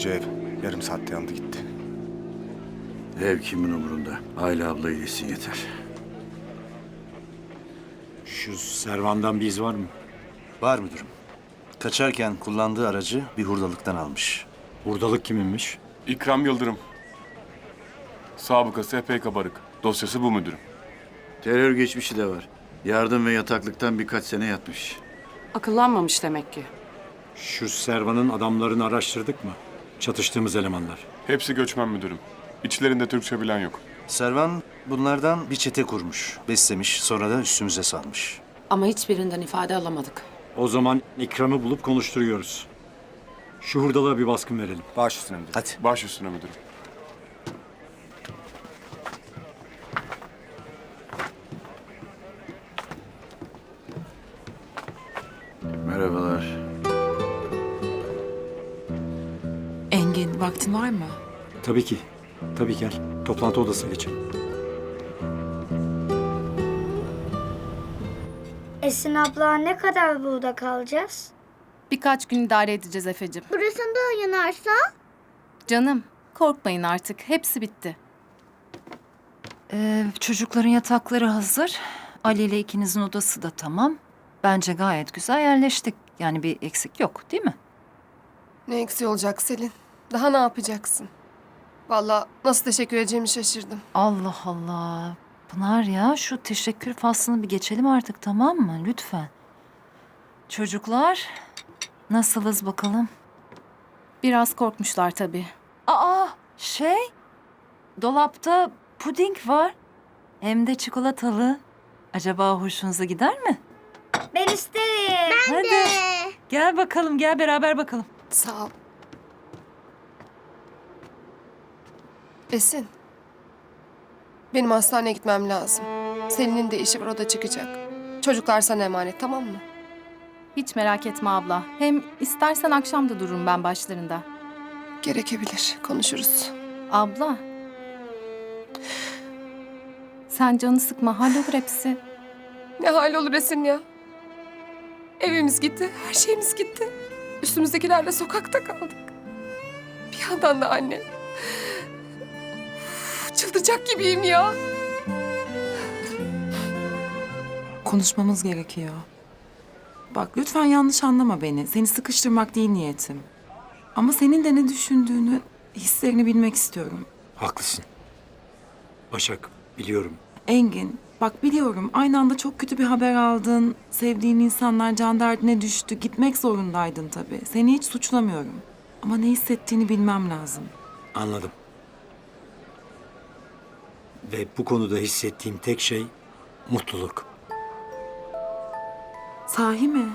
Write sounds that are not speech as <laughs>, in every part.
Koskoca ev. Yarım saatte yandı gitti. Ev kimin umurunda? Ayla abla iyileşsin yeter. Şu Servan'dan bir iz var mı? Var müdürüm. Kaçarken kullandığı aracı bir hurdalıktan almış. Buradalık kiminmiş? İkram Yıldırım. Sabıkası epey kabarık. Dosyası bu müdürüm. Terör geçmişi de var. Yardım ve yataklıktan birkaç sene yatmış. Akıllanmamış demek ki. Şu Servan'ın adamlarını araştırdık mı? Çatıştığımız elemanlar. Hepsi göçmen müdürüm. İçlerinde Türkçe bilen yok. Servan bunlardan bir çete kurmuş, beslemiş, sonra da üstümüze salmış. Ama hiçbirinden ifade alamadık. O zaman İkram'ı bulup konuşturuyoruz. Şu hurdalığa bir baskın verelim. Baş üstüne müdürüm. Hadi. Baş üstüne müdürüm. Vaktin var mı? Tabii ki. Tabii gel. Toplantı odasına geçelim. Esin abla ne kadar burada kalacağız? Birkaç gün idare edeceğiz Efe'cim. Burasında oynarsa? Canım, korkmayın artık. Hepsi bitti. Ee, çocukların yatakları hazır. Ali ile ikinizin odası da tamam. Bence gayet güzel yerleştik. Yani bir eksik yok değil mi? Ne eksiği olacak Selin? Daha ne yapacaksın? Vallahi nasıl teşekkür edeceğimi şaşırdım. Allah Allah. Pınar ya şu teşekkür faslını bir geçelim artık tamam mı? Lütfen. Çocuklar nasılız bakalım? Biraz korkmuşlar tabii. Aa şey dolapta puding var. Hem de çikolatalı. Acaba hoşunuza gider mi? Ben isterim. Hadi. Gel bakalım gel beraber bakalım. Sağ ol. Esin. Benim hastaneye gitmem lazım. Selin'in de işi var o da çıkacak. Çocuklar sana emanet tamam mı? Hiç merak etme abla. Hem istersen akşam da dururum ben başlarında. Gerekebilir. Konuşuruz. Abla. Sen canı sıkma. Hallolur hepsi. Ne hal olur Esin ya? Evimiz gitti, her şeyimiz gitti. Üstümüzdekilerle sokakta kaldık. Bir yandan da anne. Çıldıracak gibiyim ya. Konuşmamız gerekiyor. Bak lütfen yanlış anlama beni. Seni sıkıştırmak değil niyetim. Ama senin de ne düşündüğünü, hislerini bilmek istiyorum. Haklısın. Başak, biliyorum. Engin, bak biliyorum aynı anda çok kötü bir haber aldın. Sevdiğin insanlar can derdine düştü. Gitmek zorundaydın tabii. Seni hiç suçlamıyorum. Ama ne hissettiğini bilmem lazım. Anladım. Ve bu konuda hissettiğim tek şey mutluluk. Sahi mi?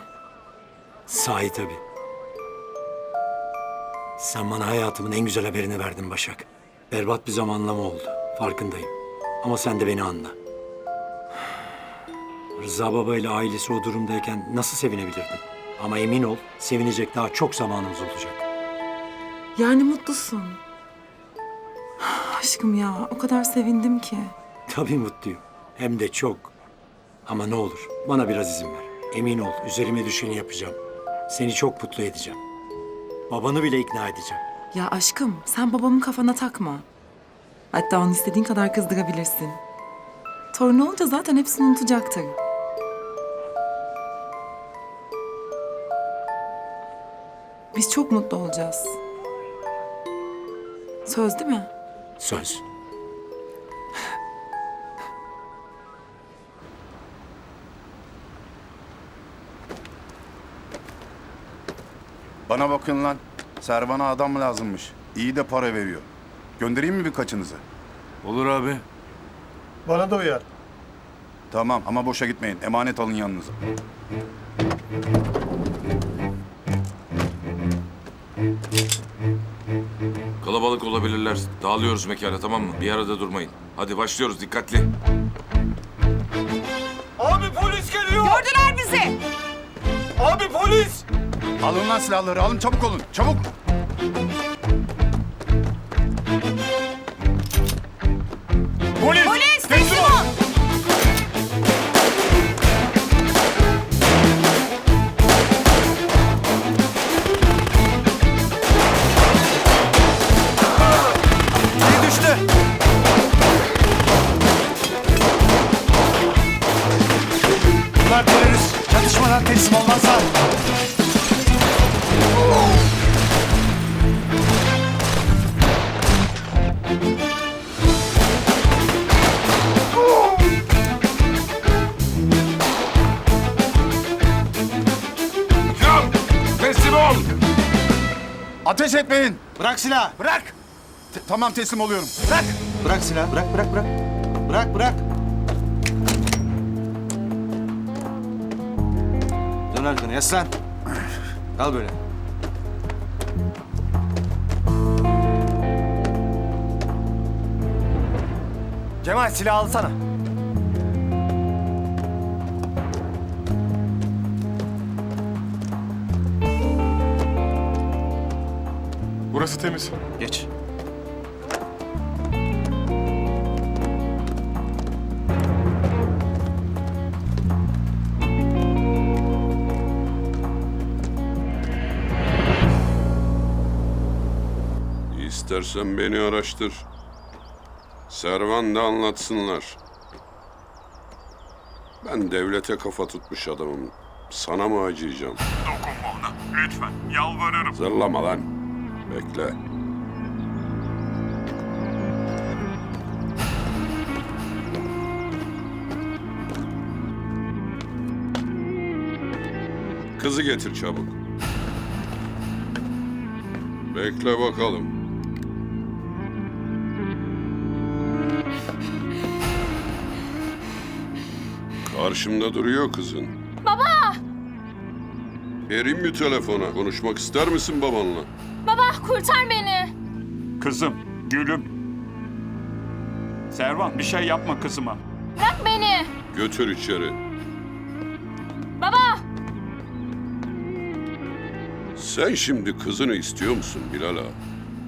Sahi tabii. Sen bana hayatımın en güzel haberini verdin Başak. Berbat bir zamanlama oldu. Farkındayım. Ama sen de beni anla. Rıza Baba ile ailesi o durumdayken nasıl sevinebilirdim? Ama emin ol, sevinecek daha çok zamanımız olacak. Yani mutlusun. Aşkım ya o kadar sevindim ki. Tabii mutluyum. Hem de çok. Ama ne olur bana biraz izin ver. Emin ol üzerime düşeni yapacağım. Seni çok mutlu edeceğim. Babanı bile ikna edeceğim. Ya aşkım sen babamın kafana takma. Hatta onu istediğin kadar kızdırabilirsin. Torun olunca zaten hepsini unutacaktır. Biz çok mutlu olacağız. Söz değil mi? Söz. Bana bakın lan. Servan'a adam lazımmış. İyi de para veriyor. Göndereyim mi birkaçınızı? Olur abi. Bana da uyar. Tamam ama boşa gitmeyin. Emanet alın yanınıza. Kalabalık olabilirler. Dağılıyoruz mekana tamam mı? Bir arada durmayın. Hadi başlıyoruz dikkatli. Abi polis geliyor. Gördüler bizi. Abi polis. Alın lan silahları. Alın çabuk olun. Çabuk. hasar. Teslim ol. Ateş etmeyin. Bırak silahı. Bırak. T- tamam teslim oluyorum. Bırak. Bırak silahı. Bırak, bırak, bırak. Bırak, bırak. Dön arkana yaslan. Kal böyle. Cemal silah alsana. Burası temiz. Geç. İstersen beni araştır. Servan da anlatsınlar. Ben devlete kafa tutmuş adamım. Sana mı acıyacağım? Dokunma ona. Lütfen. Yalvarırım. Zırlama lan. Bekle. Kızı getir çabuk. Bekle bakalım. Karşımda duruyor kızın. Baba! Vereyim mi telefona? Konuşmak ister misin babanla? Kurtar beni. Kızım, gülüm. Servan bir şey yapma kızıma. Bırak beni. Götür içeri. Baba. Sen şimdi kızını istiyor musun Bilal ağa?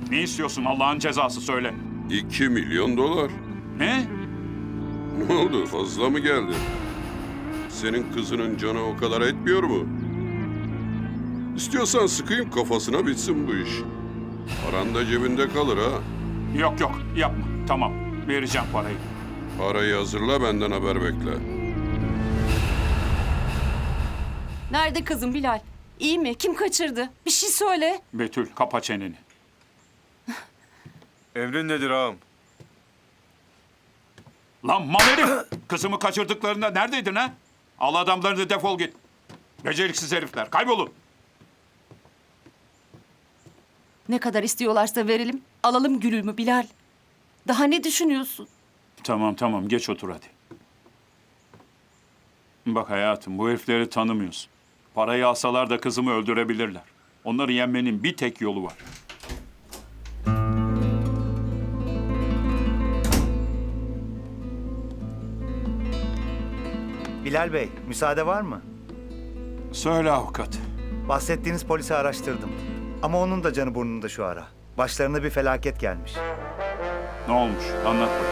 Ne istiyorsun Allah'ın cezası söyle. İki milyon dolar. Ne? Ne oldu fazla mı geldi? Senin kızının canı o kadar etmiyor mu? İstiyorsan sıkayım kafasına bitsin bu iş. Paran da cebinde kalır ha. Yok yok yapma. Tamam vereceğim parayı. Parayı hazırla benden haber bekle. Nerede kızım Bilal? İyi mi? Kim kaçırdı? Bir şey söyle. Betül kapa çeneni. <laughs> Emrin nedir ağam? Lan mal herif! Kızımı kaçırdıklarında neredeydin ha? Al adamlarını defol git. Beceriksiz herifler kaybolun. Ne kadar istiyorlarsa verelim. Alalım gülümü Bilal. Daha ne düşünüyorsun? Tamam tamam geç otur hadi. Bak hayatım bu herifleri tanımıyorsun. Parayı alsalar da kızımı öldürebilirler. Onları yenmenin bir tek yolu var. Bilal Bey, müsaade var mı? Söyle avukat. Bahsettiğiniz polisi araştırdım. Ama onun da canı burnunda şu ara. Başlarına bir felaket gelmiş. Ne olmuş? Anlat bakayım.